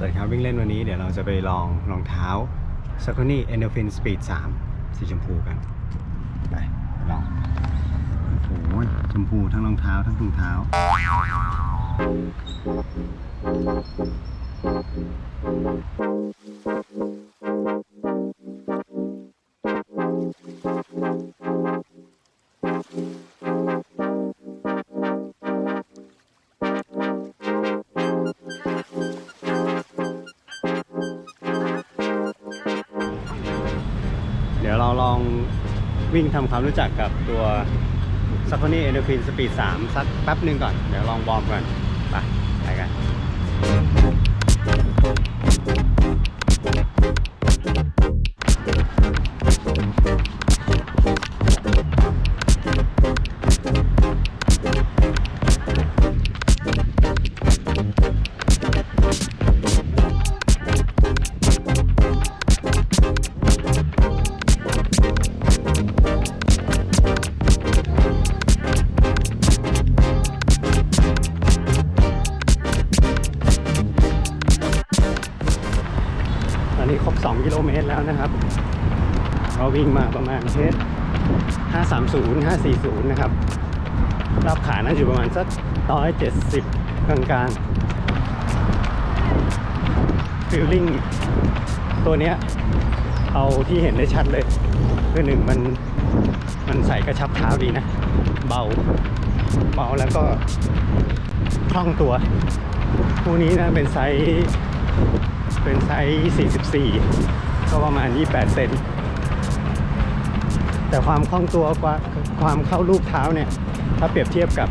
วิ่งเล่นวันนี้เดี๋ยวเราจะไปลองรองเท้า s a c o n y Endorphin Speed 3 สีชมพูกัน ไป ลองโอ้ยชมพูทั้งรองเท้าทั้งถุงเท้าเดี๋ ลองวิ่งทำความรู้จักกับตัว s a c o n y Endorphin Speed 3 สักแป๊บหนึ่งก่อน เดี๋ยวลองบอร์มก่อนไปไปกัน เมตรแล้วนะครับเราวิ่งมาประมาณเพชร530 540 นะครับรอบขาน่าอยู่ประมาณสัก170กลางๆฟิลลิ่งตัวเนี้ยเอาที่เห็นได้ชัดเลยคือหนึ่งมันมันใส่กระชับเท้าดีนะ เบา เบาแล้วก็คล่องตัว คู่นี้นะเป็นไซส์เป็นไซส์44 ก็ประมาณ 28 เซนแต่ความคล่องตัวกว่าความเข้ารูปเท้าเนี่ย ถ้าเปรียบเทียบกับ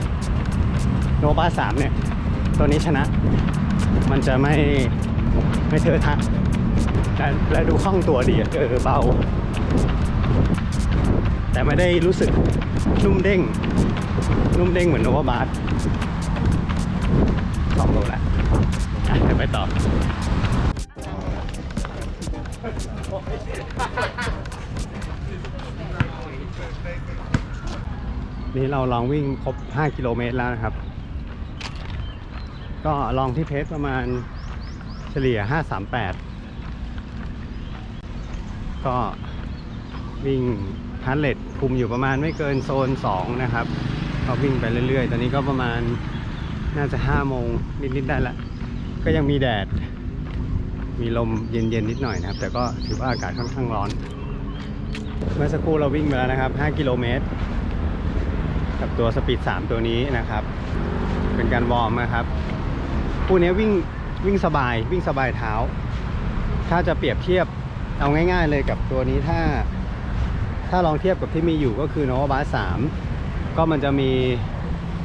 โนบา3เนี่ย ตัวนี้ชนะ มันจะไม่ไม่เทอะทะและและดูคล่องตัวดีเออเบา แต่ไม่ได้รู้สึกนุ่มเด้ง นุ่มเด้งเหมือนโนบาสสองโลแล้วอะเดี๋ยวไปต่อ นี่เราลองวิ่งครบ 5 กิโลเมตรแล้วนะครับ ก็ลองที่เพจประมาณเฉลี่ย 538 ก็วิ่งฮันเลตคุมอยู่ประมาณไม่เกินโซน 2 นะครับก็วิ่งไปเรื่อยๆ ตอนนี้ก็ประมาณน่าจะ 5 โมงนิดๆได้ละ ก็ยังมีแดด มีลมเย็นๆนิดหน่อยนะครับ แต่ก็ถือว่าอากาศค่อนข้างร้อน เมื่อสักครู่เราวิ่งไปแล้วนะครับ 5 กิโลเมตร กับตัวสปีด 3 ตัวนี้นะครับ เป็นการวอร์มนะครับคู่นี้วิ่งวิ่งสบายวิ่งสบายเท้า ถ้าจะเปรียบเทียบเอาง่าย ๆ เลยกับตัวนี้ถ้า ถ้าลองเทียบกับที่มีอยู่ก็คือ Nova Bus 3ก็มันจะมี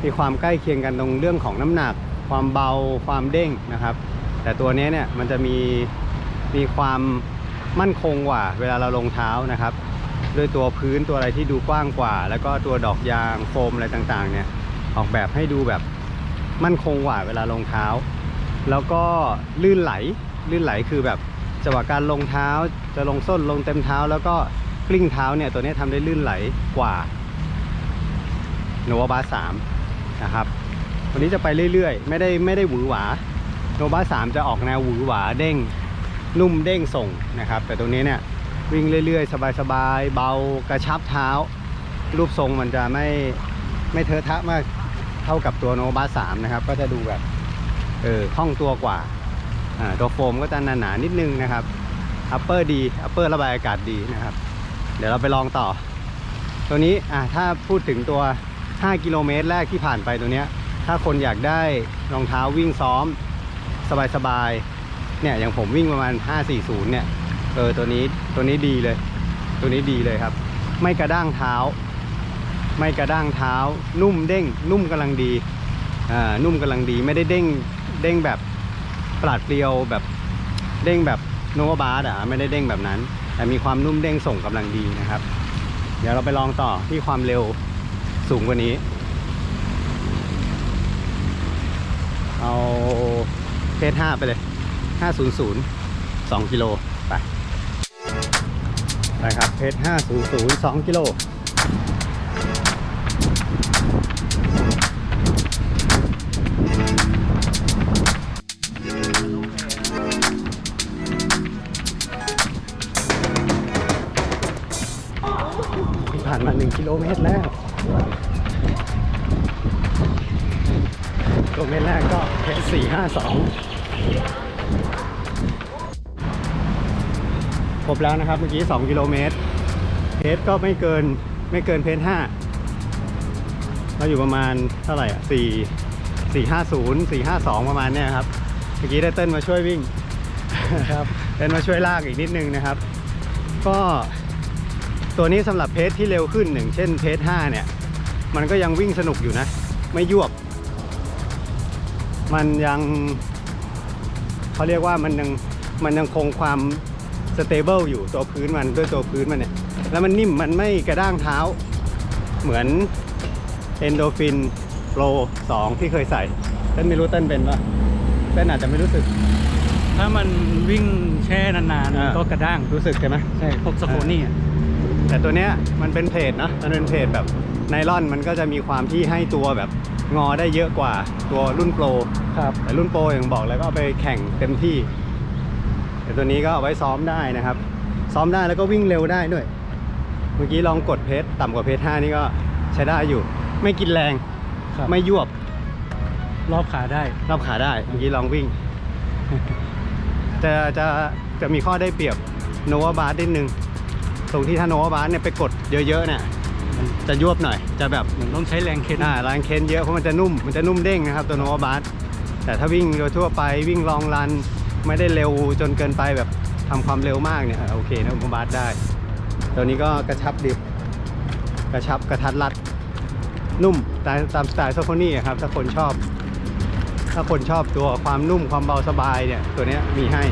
มีความใกล้เคียงกันตรงเรื่องของน้ำหนัก ความเบาความเด้งนะครับ แต่ตัวนี้เนี่ยมันจะมีมีความมั่นคงกว่า เวลาเราลงเท้านะครับ ด้วยตัวพื้นตัวอะไรที่ดูกว้างกว่า แล้วก็ตัวดอกยางโฟมอะไรต่างๆ เนี่ยออกแบบให้ดูแบบมั่นคงกว่าเวลาลงเท้า แล้วก็ลื่นไหลลื่นไหลคือแบบจังหวะการลงเท้าจะลงส้นลงเต็มเท้า แล้วก็กลิ้งเท้าเนี่ยตัวนี้ทำได้ลื่นไหลกว่าโนวาบาสามนะครับวันนี้จะไปเรื่อยๆ ไม่ได้ไม่ได้หวือหวา โนบาสามจะออกแนวหวือหวาเด้งนุ่มเด้งส่งนะครับ แต่ตัวนี้เนี่ยวิ่งเรื่อยๆ สบายๆ เบากระชับเท้า รูปทรงมันจะไม่ไม่เทอะทะมากเท่ากับตัวโนบาสามนะครับ ก็จะดูแบบเออคล่องตัวกว่าอ่าตัวโฟมก็จะหนาๆนิดนึงนะครับอัปเปอร์ดีอัปเปอร์ระบายอากาศดีนะครับ เดี๋ยวเราไปลองต่อ ตัวนี้อะถ้าพูดถึงตัว 5 กิโลเมตรแรกที่ผ่านไปตัวเนี้ยถ้าคนอยากได้รองเท้าวิ่งซ้อม สบายๆเนี่ยอย่างผมวิ่งประมาณ 540 เนี่ยเออตัวนี้ตัวนี้ดีเลย ตัวนี้ดีเลยครับ ไม่กระด้างเท้า ไม่กระด้างเท้า นุ่มเด้ง นุ่มกำลังดีอ่านุ่มกำลังดีไม่ได้เด้งเด้งแบบปราดเปรียวแบบเด้งแบบโนวาบาร์อะไม่ได้เด้งแบบนั้น แต่มีความนุ่มเด้งส่งกำลังดีนะครับ เดี๋ยวเราไปลองต่อที่ความเร็วสูงกว่านี้ เอา เพจห้าไปเลยห้าศูนย์ศูนย์สองกิโลไปไปครับเพจห้าศูนย์ศูนย์สองกิโลผ่านมา 1 กิโลเมตรแล้ว ห้าสองครบแล้วนะครับเมื่อกี้ 2 กิโลเมตร เพจก็ไม่เกินไม่เกินเพจห้าเราอยู่ประมาณเท่าไหร่อะสี่สี่ห้าศูนย์สี่ห้าสองประมาณเนี้ยครับ เมื่อกี้ได้เต้นมาช่วยวิ่งครับเต้นมาช่วยลากอีกนิดนึงนะครับ ก็ตัวนี้สำหรับเพจที่เร็วขึ้นหนึ่างเช่นเพจห้าเนี่ย มันก็ยังวิ่งสนุกอยู่นะ ไม่ยวบ มันยังเขาเรียกว่ามันยังมันยังคงความสเตเบิลอยู่ตัวพื้นมันด้วยตัวพื้นมันเนี่ย แล้วมันนิ่มมันไม่กระด้างเท้า เหมือน Endorphin Pro 2ที่เคยใส่เต้นไม่รู้เต้นเป็นปะเต้นอาจจะไม่รู้สึก ถ้ามันวิ่งแช่นานอ่าๆก็กระด้างรู้สึกใช่ไหมใช่พวกสโคนี่อะแต่ตัวเนี้ยมันเป็นเพลทนะมันเป็นเพลทแบบไนลอนมันก็จะมีความที่ให้ตัวแบบ งอได้เยอะกว่าตัวรุ่นโปรครับแต่รุ่นโปรอย่างบอกแล้วก็เอาไปแข่งเต็มที่แต่ตัวนี้ก็เอาไว้ซ้อมได้นะครับ ซ้อมได้แล้วก็วิ่งเร็วได้ด้วย เมื่อกี้ลองกดเพจต่ำกว่าเพจ5นี่ก็ใช้ได้อยู่ ไม่กินแรงครับไม่ยวบรอบขาได้รอบขาได้ เมื่อกี้ลองวิ่ง จะจะจะมีข้อได้เปรียบโนวาบาร์นิดนึง ตรงที่ถ้าโนวาบาร์เนี่ยไปกดเยอะๆเนี่ย มันจะยวบหน่อย จะแบบเหมือนต้องใช้แรงเค้นอ่าแรงเค้นเยอะเพราะมันจะนุ่ม มันจะนุ่มเด้งนะครับตัวโนวาบาร์แต่ถ้าวิ่งโดยทั่วไปวิ่งลองรันไม่ได้เร็วจนเกินไปแบบทำความเร็วมากเนี่ยโอเคนะโนวาบาร์ได้ ตัวนี้ก็กระชับดิบ กระชับกระทัดรัด นุ่มตามตามสไตล์โซโคนี่ครับถ้าคนชอบ ถ้าคนชอบตัวความนุ่มความเบาสบายเนี่ยตัวนี้มีให้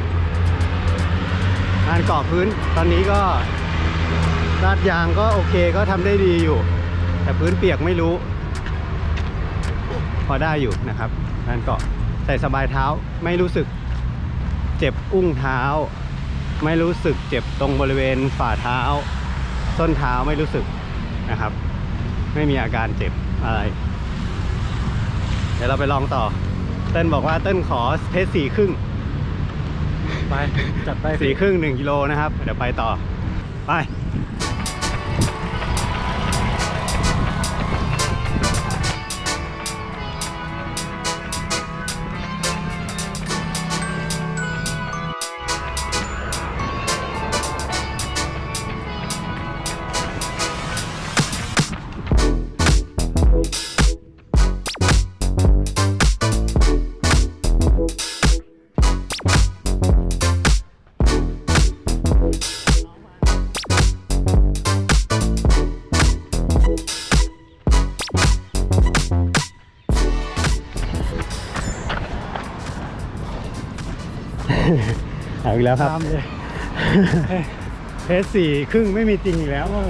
งานก่อพื้นตอนนี้ก็ ลาดยางก็โอเคก็ทำได้ดีอยู่ แต่พื้นเปียกไม่รู้ พอได้อยู่นะครับงานเกาะใส่สบายเท้าไม่รู้สึกเจ็บอุ้งเท้า ไม่รู้สึกเจ็บตรงบริเวณฝ่าเท้า ส้นเท้าไม่รู้สึกนะครับ ไม่มีอาการเจ็บอะไร เดี๋ยวเราไปลองต่อ เต้นบอกว่าเต้นขอเพจสี่ครึ่งไป จัดไปสี่ครึ่งหนึ่งกิโลนะครับ เดี๋ยวไปต่อ ไป อาอีกแล้วครับ ตามเลยเพจสี่ครึ่งไม่มีจริงอีกแล้วเมื่อ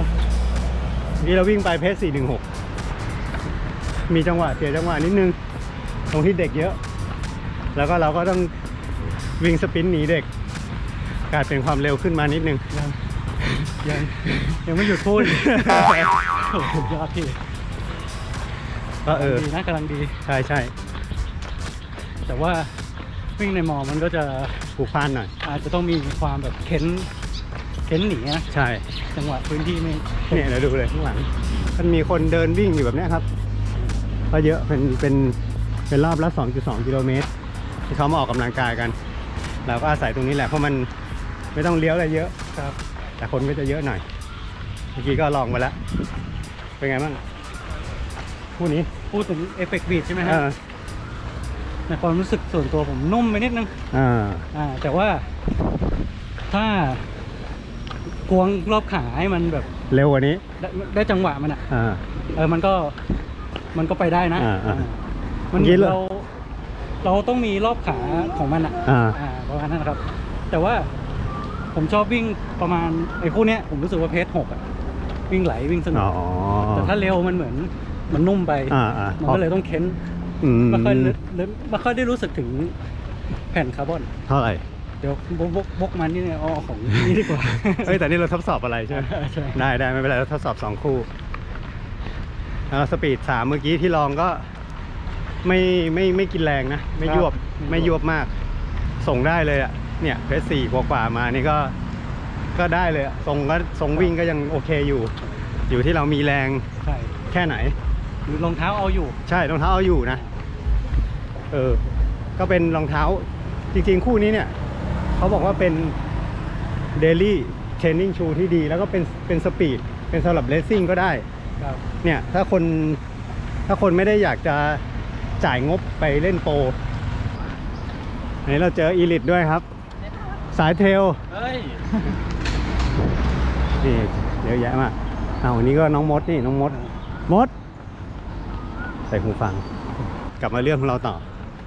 กี้เราวิ่งไปเพจสี่หนึ่งหกมีจังหวะเสียจังหวะนิดนึง ตรงที่เด็กเยอะ แล้วก็เราก็ต้องวิ่งสปรินต์หนีเด็กกลายเป็นความเร็วขึ้นมานิดนึง ยัง ยัง ยังไม่หยุดพูดโอ้โหยอดพี่ก็เออดีนะกำลังดี ใช่ใช่ แต่ว่าวิ่งในมอมันก็จะ ผูกพันหน่อย อาจจะต้องมีความแบบเค้นเค้นหนีนะใช่จังหวะพื้นที่ไม่เนี่ยเดี๋ยวดูเลยข้างหลัง มันมีคนเดินวิ่งอยู่แบบเนี้ยครับก็เยอะเป็นเป็นเป็นรอบละ 2.2 กิโลเมตร ที่เขามาออกกำลังกายกัน เราก็อาศัยตรงนี้แหละเพราะมันไม่ต้องเลี้ยวอะไรเยอะครับ แต่คนก็จะเยอะหน่อยเมื่อกี้ก็ลองไปแล้วเป็นไงบ้างคู่นี้พูดถึงเอฟเฟกต์บีดใช่ไหมเอฮะอ ในความรู้สึกส่วนตัวผมนุ่มไปนิดนึงอ่าอ่า แต่ว่าถ้ากวงรอบขาให้มันแบบเร็วกว่านี้ ได้ได้จังหวะมันอะ อ่า เออมันก็มันก็ไปได้นะอ่าอ่าอ่ามันเมื่อกี้เราเรา เราต้องมีรอบขาของมันอะอ่าอ่า ประมาณนั้นนะครับ แต่ว่าผมชอบวิ่งประมาณไอ้คู่เนี้ยผมรู้สึกว่าเพจหกอะ วิ่งไหลวิ่งสนุอ๋ก อแต่ถ้าเร็วมันเหมือนมันนุ่มไป อ่าอ่ามันก็เลยต้องเค้น อืมไม่ค่อยรู้ไม่ค่อยได้รู้สึกถึงแผ่นคาร์บอน เท่าไหร่ เดี๋ยวบกบกบกมันนี่เนี่ยเอาของนี่ดีกว่าเฮ้ยแต่นี่เราทดสอบอะไรใช่ไหมใช่ ได้ได้ไม่เป็นไรเราทดสอบสองคู่แล้วสปีดสามเมื่อกี้ที่ลองก็ไม่ไม่ไม่กินแรงนะ ไม่ยวบไม่ยวบมาก ส่งได้เลยอะเนี่ยเพสสี่กว่าๆมานี่ก็ก็ได้เลยอะทรงก็ทรงวิ่งก็ยังโอเคอยู่จอยู่ที่เรามีแรงใช่แค่ไหน หรือรองเท้าเอาอยู่ ใช่รองเท้าเอาอยู่นะ เออ ก็เป็นรองเท้า จริงๆ คู่นี้เนี่ย เขาบอกว่าเป็นเดลี่เทรนนิ่งชูที่ดี แล้วก็เป็นเป็นสปีด เป็นสำหรับเลสซิ่งก็ได้ ครับเนี่ย ถ้าคน ถ้าคนไม่ได้อยากจะจ่ายงบไปเล่นโปรอันนี้เราเจออีลิทด้วยครับ สายเทรลเฮ้ยนี่เยอะแยะมากเอาวันนี้ก็น้องมดนี่น้องมด มด ใส่หูฟัง กลับมาเรื่องของเราต่อ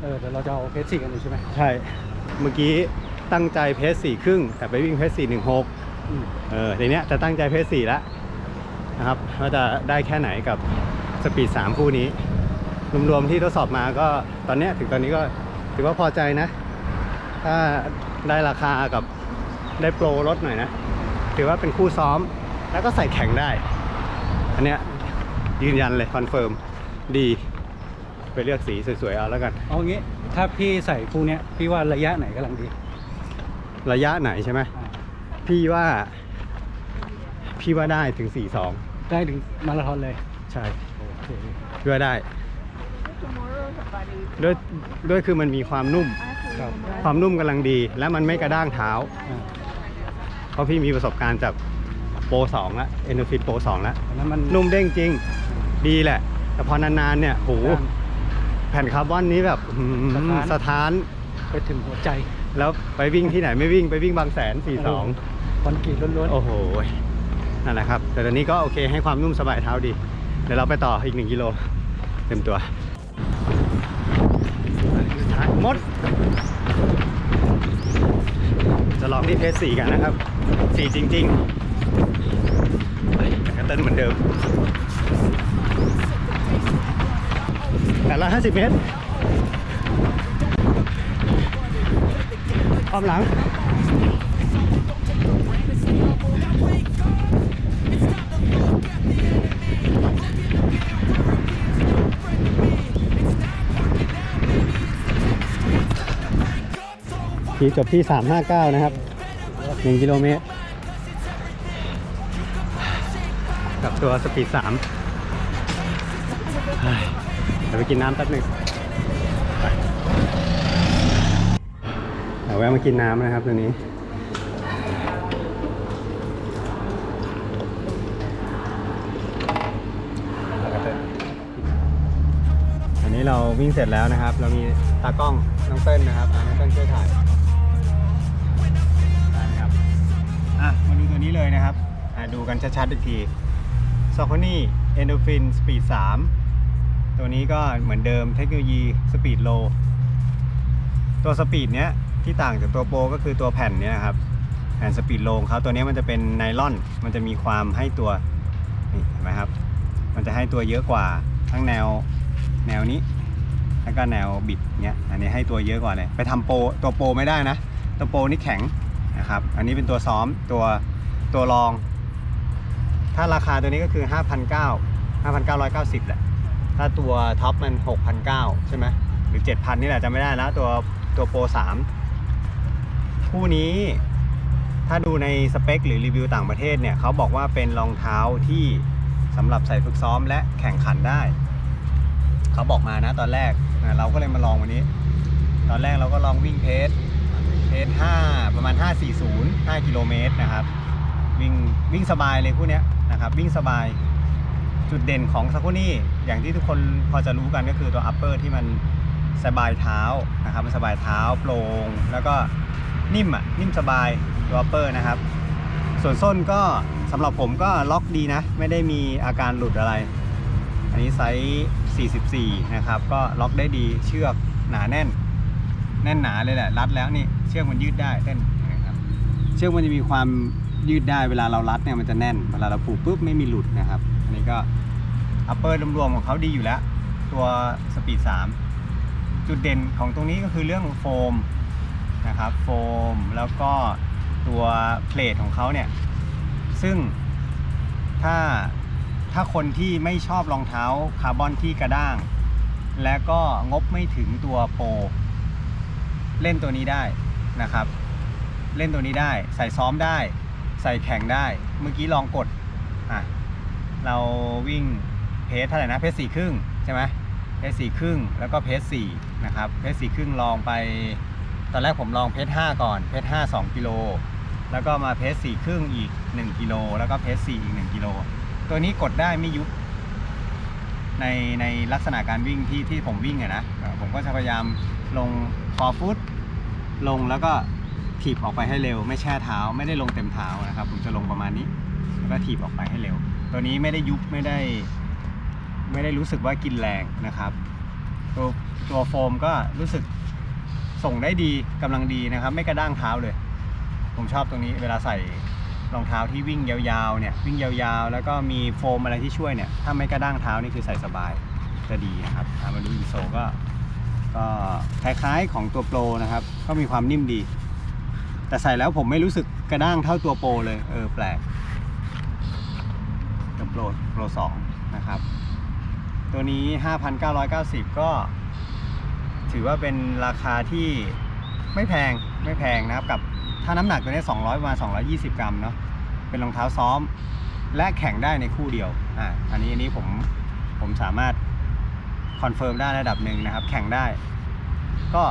เออเดี๋ยวเราจะเอาเพชรสี่กันอยู่ใช่ไหมใช่ เมื่อกี้ตั้งใจเพจสี่ครึ่ง แต่ไปวิ่งเพจสี่หนึ่งหกอืมเออทีเนี้ยจะตั้งใจเพจสี่แล้วนะครับว่าจะได้แค่ไหนกับสปีดสามคู่นี้ รวมๆที่ทดสอบมาก็ตอนเนี้ยถึงตอนนี้ก็ถือว่าพอใจนะ ถ้าได้ราคากับได้โปรลดหน่อยนะ ถือว่าเป็นคู่ซ้อมแล้วก็ใส่แข่งได้ อันเนี้ยยืนยันเลยคอนเฟิร์มดี ไปเลือกสีสวยๆเอาแล้วกัน เอางี้ถ้าพี่ใส่คู่เนี้ยพี่ว่าระยะไหนกำลังดีระยะไหนใช่ไหมอ่าพี่ว่า พี่ว่าได้ถึง 4-2 ได้ถึงมาราธอนเลยใช่โอเคพี่ว่าได้ด้วยด้วยคือมันมีความนุ่ม ครับ ความนุ่มกำลังดี และมันไม่กระด้างเท้า อ่าเพราะพี่มีประสบการณ์จากโปรสองแล้วเอ็นฟิตโปรสองแล้วอันนั้นมันนุ่มเด้งจริง ดีแหละ แต่พอนานๆเนี่ยโห ด้าน แผ่นคาร์บอนนี้แบบอื้อหือสถาน สถาน ไปถึงหัวใจแล้วไปวิ่งที่ไหนไม่วิ่งไปวิ่งบางแสนคอนกรีตล้วน42โอ้โห นั่นแหละครับ แต่ตอนนี้ก็โอเคให้ความนุ่มสบายเท้าดี เดี๋ยวเราไปต่ออีกหนึ่งกิโล เต็มตัวมด จะลองที่เพจสี่กันนะครับ สี่จริงๆเฮ้ยแต่ก็เต้นเหมือนเดิม แปดร้อยห้าสิบเมตรอ้อมหลัง ทีจบที่ 359 นะครับ 1 กิโลเมตร กับตัวสปีด 3 ยวไปกินน้ำแป๊บหนึ่งเดี๋ยวแวะมากินน้ำนะครับตัวนี้อันนี้เราวิ่งเสร็จแล้วนะครับ เรามีตากล้องน้องเต้นนะครับอะน้องเต้นช่วยถ่ายได้ไหมครับอะมาดูตัวนี้เลยนะครับอะดูกันชัดๆอีกที s o c o n y Endorphin Speed 3 ตัวนี้ก็เหมือนเดิมเทคโนโลยี Speed Low ตัวสปีดเนี้ยที่ต่างจากตัวโปรก็คือตัวแผ่นเนี้ยครับแผ่นสปีดโลของเขาตัวเนี้ยมันจะเป็นไนลอน มันจะมีความให้ตัวนี่เห็นไหมครับ มันจะให้ตัวเยอะกว่าทั้งแนวแนวนี้ แล้วก็แนวบิดเนี้ย อันนี้ให้ตัวเยอะกว่าเลย ไปทำโปรตัวโปรไม่ได้นะ ตัวโปรนี่แข็งนะครับ อันนี้เป็นตัวซ้อมตัวตัวรอง ถ้าราคาตัวนี้ก็คือ 5,900 5,990แหละ ถ้าตัวท็อปมัน 6,900 ใช่ไหมหรือ 7,000 นี่แหละจะไม่ได้แล้วตัวตัวโปร3คู่นี้ถ้าดูในสเปคหรือรีวิวต่างประเทศเนี่ยเขาบอกว่าเป็นรองเท้าที่สำหรับใส่ฝึกซ้อมและแข่งขันได้ เขาบอกมานะตอนแรกเราก็เลยมาลองวันนี้ ตอนแรกเราก็ลองวิ่งเพจเพจ5ประมาณ 540 5 กิโลเมตรนะครับ วิ่งวิ่งสบายเลยคู่นี้นะครับ วิ่งสบาย จุดเด่นของซากุนี่อย่างที่ทุกคนพอจะรู้กันก็คือตัว upper ที่มันสบายเท้านะครับมันสบายเท้าโปร่งแล้วก็นิ่มอะนิ่มสบายตัว upper นะครับ ส่วนส้นก็สำหรับผมก็ล็อกดีนะ ไม่ได้มีอาการหลุดอะไร อันนี้ไซส์ 44 นะครับ ก็ล็อกได้ดีเชือกหนาแน่น แน่นหนาเลยแหละรัดแล้วนี่เชือกมันยืดได้เต้นนะครับเชือกมันจะมีความยืดได้เวลาเรารัดเนี่ยมันจะแน่นเวลาเราผูกปุ๊บไม่มีหลุดนะครับ อันนี้ก็อัปเปอร์รวมๆของเขาดีอยู่แล้ว ตัวสปีด 3 จุดเด่นของตรงนี้ก็คือเรื่องโฟมนะครับโฟมแล้วก็ตัวเพลทของเขาเนี่ย ซึ่งถ้าถ้าคนที่ไม่ชอบรองเท้าคาร์บอนที่กระด้าง และก็งบไม่ถึงตัวโปรเล่นตัวนี้ได้นะครับ เล่นตัวนี้ได้ ใส่ซ้อมได้ ใส่แข่งได้ เมื่อกี้ลองกด เราวิ่งเพจเท่าไหร่นะเพจสี่ครึ่งใช่ไหมเพจสี่ครึ่งแล้วก็เพจสี่นะครับเพจสี่ครึ่งลองไป ตอนแรกผมลองเพจห้าก่อนเพจห้าสองกิโลแล้วก็มาเพจสี่ครึ่งอีก1กิโลแล้วก็เพจสี่อีก1กิโลตัวนี้กดได้ไม่ยุบในในลักษณะการวิ่งที่ที่ผมวิ่งอะนะผมก็จะพยายามลงฟอร์ฟุตลงแล้วก็ถีบออกไปให้เร็ว ไม่แช่เท้าไม่ได้ลงเต็มเท้านะครับ ผมจะลงประมาณนี้ แล้วก็ถีบออกไปให้เร็ว ตัวนี้ไม่ได้ยุบไม่ได้ ไม่ได้รู้สึกว่ากินแรงนะครับ ตัวตัวโฟมก็รู้สึกส่งได้ดีกำลังดีนะครับ ไม่กระด้างเท้าเลย ผมชอบตรงนี้เวลาใส่รองเท้าที่วิ่งยาวๆเนี่ยวิ่งยาวๆ แล้วก็มีโฟมอะไรที่ช่วยเนี่ยถ้าไม่กระด้างเท้านี่คือใส่สบายจะดีนะครับอามาดูอินโซก็ก็คล้ายๆของตัวโปรนะครับ ก็มีความนิ่มดี แต่ใส่แล้วผมไม่รู้สึกกระด้างเท่าตัวโปรเลย เออแปลก โปรโปรสองนะครับ ตัวนี้ 5,990 ก็ถือว่าเป็นราคาที่ไม่แพงไม่แพงนะครับกับถ้าน้ำหนักตัวนี้ 200ประมาณ220 กรัมเนาะเป็นรองเท้าซ้อม และแข่งได้ในคู่เดียวอ่าอันนี้อันนี้ผมผมสามารถคอนเฟิร์มได้ระดับหนึ่งนะครับ แข่งได้ ก็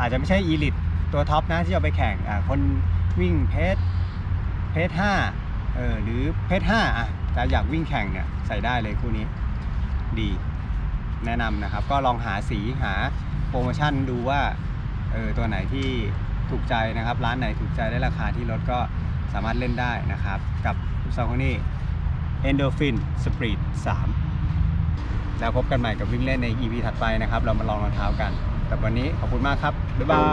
อาจจะไม่ใช่อีลิตตัวท็อปนะที่เอาไปแข่งอ่าคนวิ่งเพจเพจห้าเออหรือเพจห้าอะ แต่อยากวิ่งแข่งเนี่ยใส่ได้เลยคู่นี้ดีแนะนำนะครับ ก็ลองหาสีหาโปรโมชั่นดูว่าเออตัวไหนที่ถูกใจนะครับ ร้านไหนถูกใจได้ราคาที่ลดก็สามารถเล่นได้นะครับ กับซาโคนี่ Endorphin Speed 3 แล้วพบกันใหม่กับวิ่งเล่นใน EP ถัดไปนะครับ เรามาลองรองเท้ากันแต่วันนี้ขอบคุณมากครับ บ๊ายบา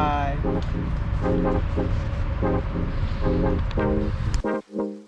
ย